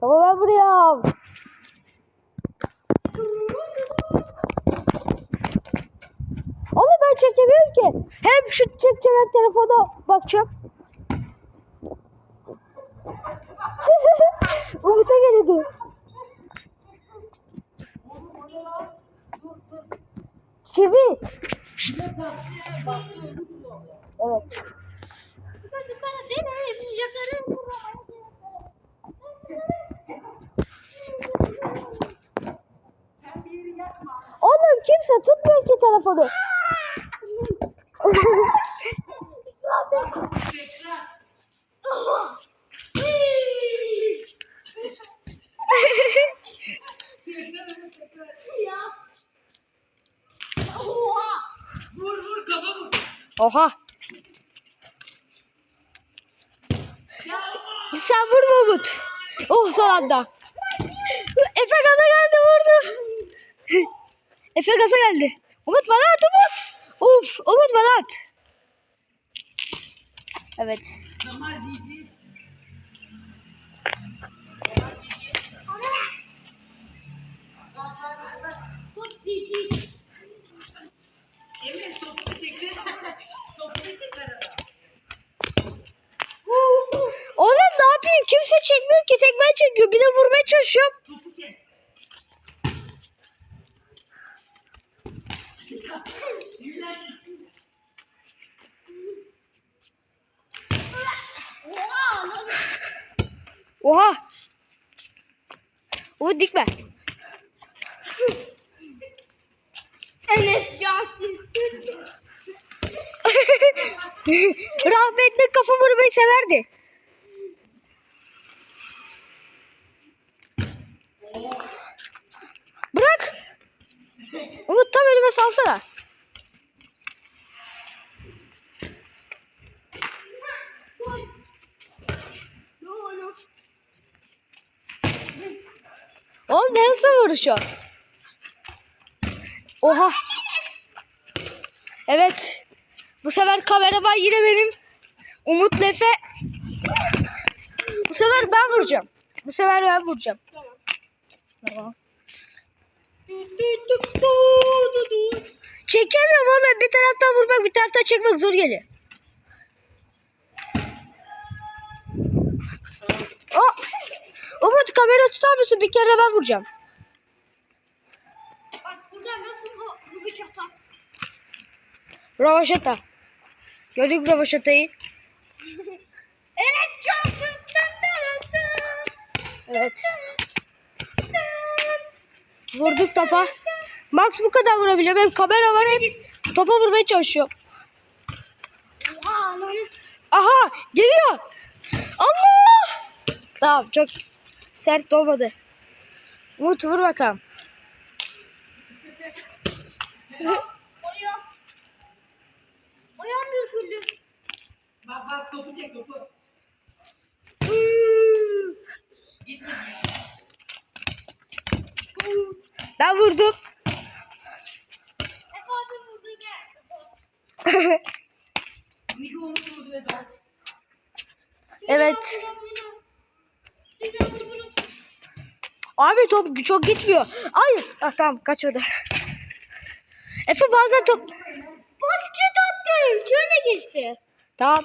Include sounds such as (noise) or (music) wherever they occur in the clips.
Tamam ben buraya. Oğlum ben çekemiyorum ki. Hem şut çekeceğim hem telefona bakacağım. (laughs) Umut'a geliyordu. Çivi. Evet. Oğlum kimse tutmuyor ki telefonu. Vur vur kafa vur. Oha. Sen vurma Umut. Oh son anda. Efe gaza geldi vurdu. Efe gaza geldi. Umut bana at Umut. Uf Umut bana at. Evet. Oğlum ne yapayım? Kimse çekmiyor ki. Tek ben çekiyor. Bir de vurmaya çalışıyorum. Topu çek. Güzel şey. Oha. Umut dikme. Enes Cansın. (laughs) Rahmetli kafa vurmayı severdi. Bırak. Umut tam önüme salsana. Oğlum ne hızlı vuruşu. Oha. Evet. Bu sefer kameraman yine benim. Umut Lefe. Bu sefer ben vuracağım. Bu sefer ben vuracağım. Tamam. Çekemiyorum oğlum. Bir taraftan vurmak bir taraftan çekmek zor geliyor. Oh! Umut kamera tutar mısın? Bir kere ben vuracağım. Bak burada nasıl bu. Gördük mü Ravaşata'yı? (laughs) Enes dın. Evet. Vurduk topa. Max bu kadar vurabiliyor. Benim kamera var hep topa vurmaya çalışıyor. Aha geliyor. Allah. Tamam çok sert olmadı. Umut vur bakalım. Ayağım. Ayağım döküldü. Bak bak topu çek topu. Gitme. Ben vurdum. Efe abi vurdu gel. Niko Umut vurdu ve daha. (laughs) Evet. Abi top çok gitmiyor. Hayır. Ah, tamam kaçırdı. Efe bazen top... Basket attı. Şöyle geçti. Tamam.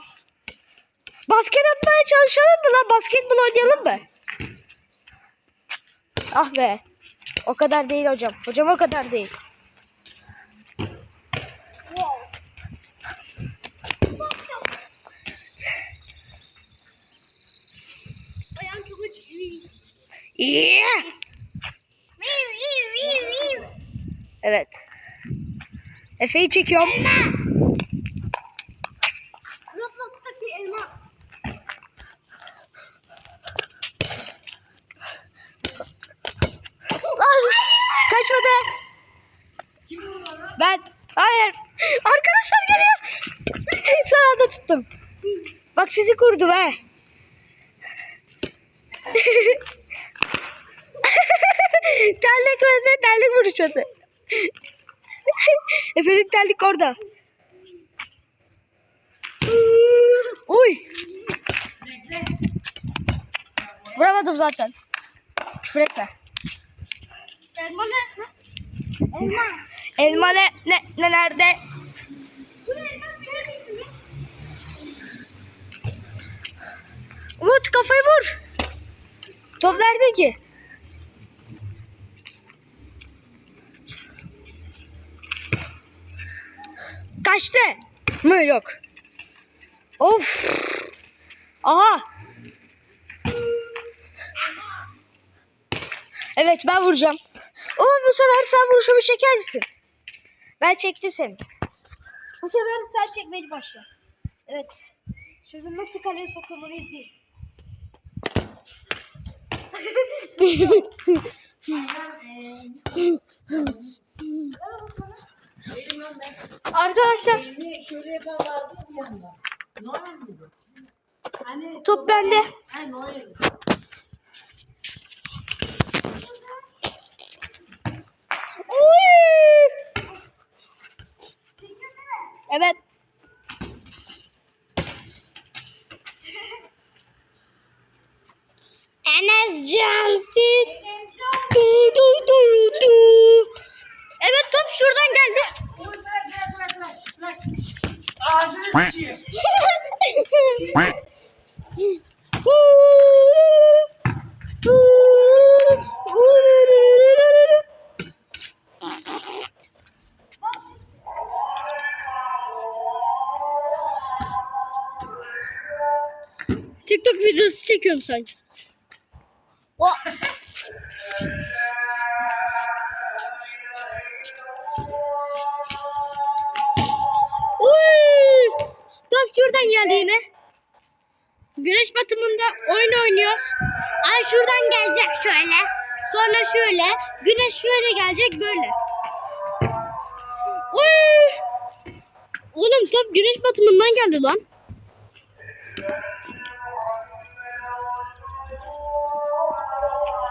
Basket atmaya çalışalım mı lan? Basketbol oynayalım mı? Ah be. O kadar değil hocam. Hocam o kadar değil. Yeah. Evet. Efe'yi çekiyorum elma. Kaçmadı. Kim vurdu lan? Ben. Hayır. Arkadaşlar geliyor. (laughs) Son anda tuttum. Bak sizi kurdu be. (laughs) terlik mesela terlik vuruşması. (laughs) Efendim terlik orada. Uy. Vuramadım zaten. küfür etme. Elma. Elma ne, ne, ne nerede? Umut kafayı vur. Top nerede ki? Kaçtı mı yok. Of. Aha. Evet ben vuracağım. Umut bu sefer sen vuruşumu çeker misin? Ben çektim seni. Bu sefer sen çekmeye başla. Evet. Şimdi nasıl kaleye sokulur izleyin. Arkadaşlar şöyle bir yandan. Noel miydi? Hani top bende. Ha Noel. Uy! Evet. Enes Cansit. Du, du, du, du. Evet top şuradan geldi. Oy bırak bırak bırak bırak. bırak. Ağzını sıçıyor. TikTok videosu çekiyorum sanki. O. Uy! Top şuradan geldi yine. Güneş batımında oyun oynuyoruz. Ay şuradan gelecek şöyle. Sonra şöyle. Güneş şöyle gelecek böyle. Uy! Oğlum top güneş batımından geldi lan. あ!